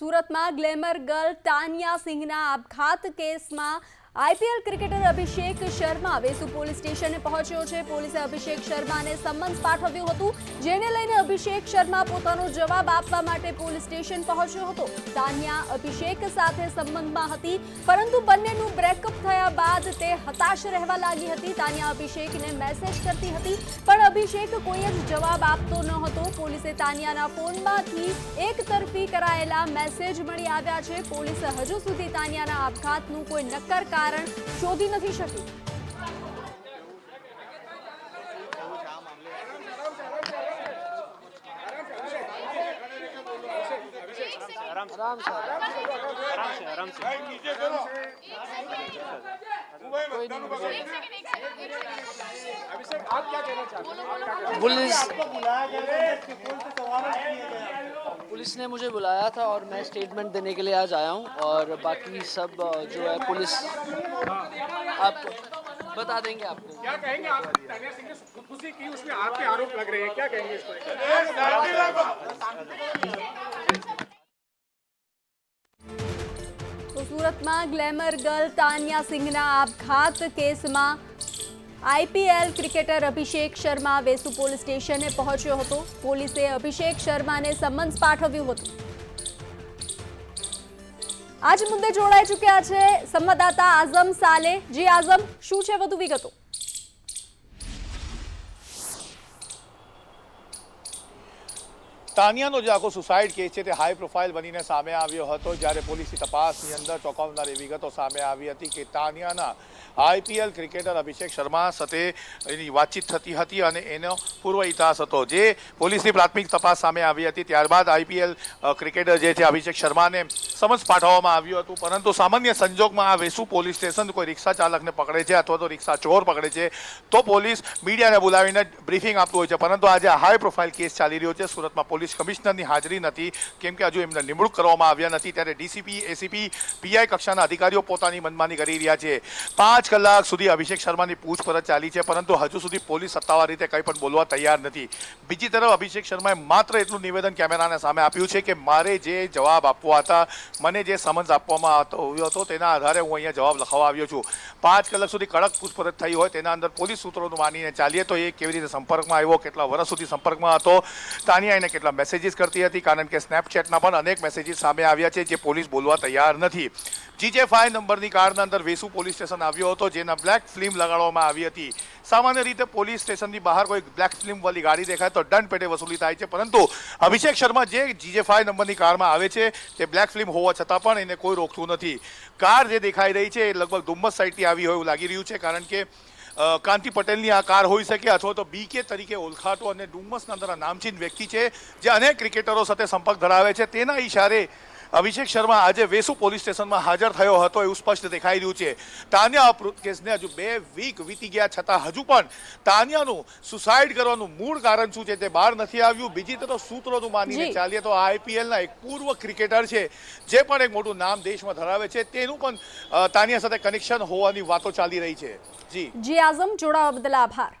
સુરતમાં glamour girl Tania સિંહના આપઘાત કેસમાં IPL cricketer Abhishek Sharma Vesu police સ્ટેશને પહોંચ્યો છે. પોલીસે અભિષેક શર્માને સમન્સ પાઠવ્યું હતું, જેને લઈને અભિષેક શર્મા પોતાનો જવાબ આપવા માટે પોલીસ સ્ટેશન પહોંચ્યો હતો. તાનિયા અભિષેક સાથે સંબંધમાં હતી, પરંતુ બંનેનું બ્રેકઅપ થયા બાદ તે હતાશ રહેવા લાગી હતી. તાનિયા અભિષેકને મેસેજ કરતી હતી, પણ અભિષેક કોઈ જ જવાબ આપતો ન હતો. પોલીસે તાનિયાના ફોનમાંથી એક તરફી કરાયેલા મેસેજ મળી આવ્યા છે. પોલીસે હજુ સુધી તાનિયાના આપઘાતનું કોઈ નક્કર કારણ શોધી નથી શકી आराम से आराम से आराम से पुलिस पुलिस ने मुझे बुलाया था और मैं स्टेटमेंट देने के लिए आज आया हूँ और बाकी सब अ, जो है पुलिस आप बता देंगे आपको क्या कहेंगे आप तानिया सिंह ने खुदकुशी की उसमें आपके आरोप लग रहे हैं क्या कहेंगे इस पर તો સુરતમાં ગ્લેમર ગર્લ તાનિયા સિંહના આપઘાત કેસમાં IPL cricketer Abhishek Sharma Vesu police સ્ટેશને પહોંચ્યો હતો. પોલીસે અભિષેક શર્માને સમન્સ પાઠવ્યું હતું. આજ મુદ્દે જોડાઈ ચૂક્યા છે સંવાદદાતા આઝમ સાલે. જી આઝમ, શું છે વધુ વિગતો? તાનિયાનો જે આખો સુસાઇડ કેસ છે તે હાઈ પ્રોફાઇલ બનીને સામે આવ્યો હતો, જ્યારે પોલીસની તપાસની અંદર ચોંકાવનારી વિગતો સામે આવી હતી કે તાનિયાના આઈપીએલ ક્રિકેટર અભિષેક શર્મા સાથે એની વાતચીત થતી હતી અને એનો પૂર્વ ઇતિહાસ હતો. જે પોલીસની પ્રાથમિક તપાસ સામે આવી હતી, ત્યારબાદ આઈપીએલ ક્રિકેટર જે છે અભિષેક શર્માને સમજ પાઠવવામાં આવ્યું હતું. પરંતુ સામાન્ય સંજોગમાં આ વેસુ પોલીસ સ્ટેશન કોઈ રિક્ષા ચાલકને પકડે છે અથવા તો રિક્ષા ચોર પકડે છે, તો પોલીસ મીડિયાને બોલાવીને બ્રીફિંગ આપતું હોય છે. પરંતુ આજે હાઈ પ્રોફાઇલ કેસ ચાલી રહ્યો છે. સુરતમાં પોલીસ કમિશનરની હાજરી નથી. કેમ કે હજુ એમને નિમણૂક કરવામાં આવ્યા નથી. ત્યારે ડીસીપી, એસીપી, પીઆઈ કક્ષાના અધિકારીઓ પોતાની મનમાની કરી રહ્યા છે. પાંચ કલાક સુધી અભિષેક શર્માની પૂછપરછ ચાલી છે, પરંતુ હજુ સુધી પોલીસ સત્તાવાર રીતે કંઈ પણ બોલવા તૈયાર નથી. બીજી તરફ અભિષેક શર્માએ માત્ર એટલું નિવેદન કેમેરાના સામે આપ્યું છે કે મારે જે જવાબ આપવા હતા, મને જે સમન્સ આપવામાં આવ્યો હતો તેના આધારે હું અહીંયા જવાબ લખવા આવ્યો છું. પાંચ કલાક સુધી કડક પૂછપરછ થઈ હોય તેના અંદર પોલીસ સૂત્રોનું માનીને ચાલીએ તો એ કેવી રીતે સંપર્કમાં આવ્યો, કેટલા વર્ષ સુધી સંપર્કમાં હતો તાનિયા એને કેટલા મેસેજીસ કરતી હતી, કારણ કે સ્નેપચેટના પણ અનેક મેસેજીસ સામે આવ્યા છે, જે પોલીસ બોલવા તૈયાર નથી. જીજે ફાઈવ નંબરની કારના અંદર વેસુ પોલીસ સ્ટેશન આવ્યો હતો, જેના બ્લેક ફિલ્મ લગાડવામાં આવી હતી. સામાન્ય રીતે પોલીસ સ્ટેશનની બહાર કોઈ બ્લેક ફિલ્મ વાળી ગાડી દેખાય તો દંડ પેટે વસૂલી થાય છે, પરંતુ અભિષેક શર્મા જે જીજે ફાઈવ નંબરની કારમાં આવે છે, તે બ્લેક ફિલ્મ હોવા છતાં પણ એને કોઈ રોકતું નથી. કાર જે દેખાઈ રહી છે, એ લગભગ ધુમ્મસ સાઈડથી આવી હોય એવું લાગી રહ્યું છે, કારણ કે કાંતિ પટેલની આ કાર હોઈ શકે અથવા તો બીકે તરીકે ઓળખાતો અને ડુમસના નામચીન વ્યક્તિ છે, જે અનેક ક્રિકેટરો સાથે સંપર્ક ધરાવે છે. તેના ઈશારે અભિષેક શર્મા આજે વેસુ પોલીસ સ્ટેશનમાં હાજર થયો હતો એવું સ્પષ્ટ દેખાઈ રહ્યું છે. તાન્યા અપૃત કેસને હજુ બે વીક વીતી ગયા છતાં હજુ પણ તાન્યાનું સુસાઇડ કરવાનું મૂળ કારણ શું છે તે બહાર નથી આવ્યું. બીજી તરફ સૂત્રોનું માનીને ચાલીએ તો આઈપીએલના એક પૂર્વ ક્રિકેટર છે જે પણ એક મોટું નામ દેશમાં ધરાવે છે તેનું પણ તાનિયા સાથે કનેક્શન હોવાની વાતો ચાલી રહી છે. જી. જી આઝમ જોડાવા બદલ આભાર.